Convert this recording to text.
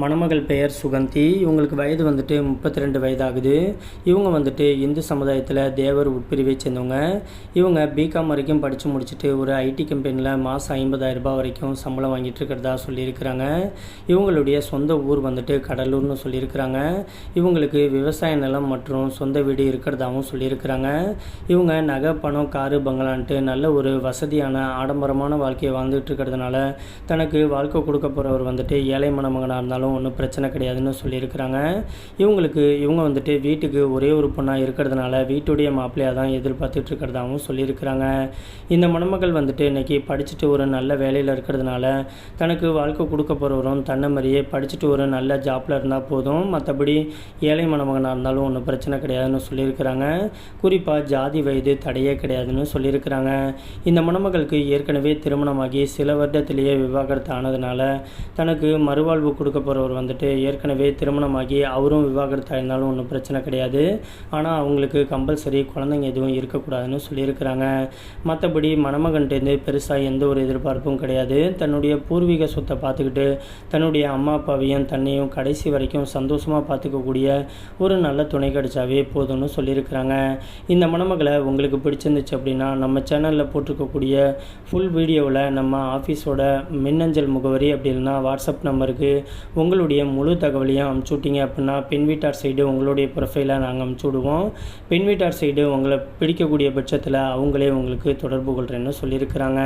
மணமகள் பெயர் சுகந்தி. இவங்களுக்கு வயது வந்துட்டு முப்பத்தி ரெண்டு வயதாகுது. இவங்க வந்துட்டு இந்து சமுதாயத்தில் தேவர் உட்பிரிவை சேர்ந்தவங்க. இவங்க பிகாம் வரைக்கும் படித்து முடிச்சுட்டு ஒரு ஐடி கம்பெனியில் மாதம் ஐம்பதாயிரம் ரூபாய் வரைக்கும் சம்பளம் வாங்கிட்டு இருக்கிறதா சொல்லியிருக்கிறாங்க. இவங்களுடைய சொந்த ஊர் வந்துட்டு கடலூர்னு சொல்லியிருக்கிறாங்க. இவங்களுக்கு விவசாய நிலம் மற்றும் சொந்த வீடு இருக்கிறதாகவும் சொல்லியிருக்கிறாங்க. இவங்க நகை பணம் காரு பங்களான்ட்டு நல்ல ஒரு வசதியான ஆடம்பரமான வாழ்க்கையை வாழ்ந்துட்டு இருக்கிறதுனால தனக்கு வாழ்க்கை கொடுக்க போகிறவர் வந்துட்டு ஏழை மணமகனாக இருந்தாலும் ஒன்றும் பிரச்சனை கிடையாதுன்னு சொல்லியிருக்கிறாங்க. இவங்களுக்கு இவங்க வந்துட்டு வீட்டுக்கு ஒரே ஒரு பொண்ணாக இருக்கிறதுனால வீட்டுடைய மாப்பிள்ளையாக தான் எதிர்பார்த்துட்டு இருக்கிறதாகவும் சொல்லியிருக்கிறாங்க. இந்த மணமகள் வந்துட்டு இன்னைக்கு படிச்சுட்டு ஒரு நல்ல வேலையில் இருக்கிறதுனால தனக்கு வாழ்க்கை கொடுக்க போகிறவரும் தன்னை மாதிரியே படிச்சுட்டு ஒரு நல்ல ஜாப்பில் இருந்தால் போதும். மற்றபடி ஏழை மணமகனாக இருந்தாலும் ஒன்றும் பிரச்சனை கிடையாதுன்னு சொல்லியிருக்கிறாங்க. குறிப்பாக ஜாதி வயது தடையே கிடையாதுன்னு சொல்லியிருக்கிறாங்க. இந்த மணமகளுக்கு ஏற்கனவே திருமணமாகி சில வருடத்திலேயே விவாகரத்து ஆனதுனால தனக்கு மறுவாழ்வு கொடுக்க போகிறவர் வந்துட்டு ஏற்கனவே திருமணமாகி அவரும் விவாகரத்து ஆயிருந்தாலும் ஒன்றும் பிரச்சனை கிடையாது. ஆனால் அவங்களுக்கு கம்பல்சரி குழந்தைங்க எதுவும் இருக்கக்கூடாதுன்னு சொல்லியிருக்கிறாங்க. மற்றபடி மணமகன்ட்டேருந்து பெருசாக எந்த ஒரு எதிர்பார்ப்பும் கிடையாது. தன்னுடைய பூர்வீக சொத்தை பார்த்துக்கிட்டு தன்னுடைய அம்மா அப்பாவையும் தன்னையும் கடைசி வரைக்கும் சந்தோஷமாக பார்த்துக்கக்கூடிய ஒரு நல்ல துணை கிடைச்சாவே போதும்னு சொல்லியிருக்கிறாங்க. இந்த மணமகளை உங்களுக்கு பிடிச்சிருந்துச்சு அப்படின்னா நம்ம சேனலில் போட்டிருக்கக்கூடிய ஃபுல் வீடியோவில் நம்ம ஆஃபீஸோட மின்னஞ்சல் முகவரி அப்படி இல்லைன்னா வாட்ஸ்அப் நம்பருக்கு உங்களுடைய முழு தகவலையும் அமுச்சு விட்டீங்க அப்படின்னா பெண் வீட்டார் சைடு உங்களுடைய ப்ரொஃபைலை நாங்கள் அமுச்சு விடுவோம் பெண் வீட்டார் சைடு உங்களை பிடிக்கக்கூடிய பட்சத்தில் அவங்களே உங்களுக்கு தொடர்பு கொள்கிறேன்னு சொல்லியிருக்கிறாங்க.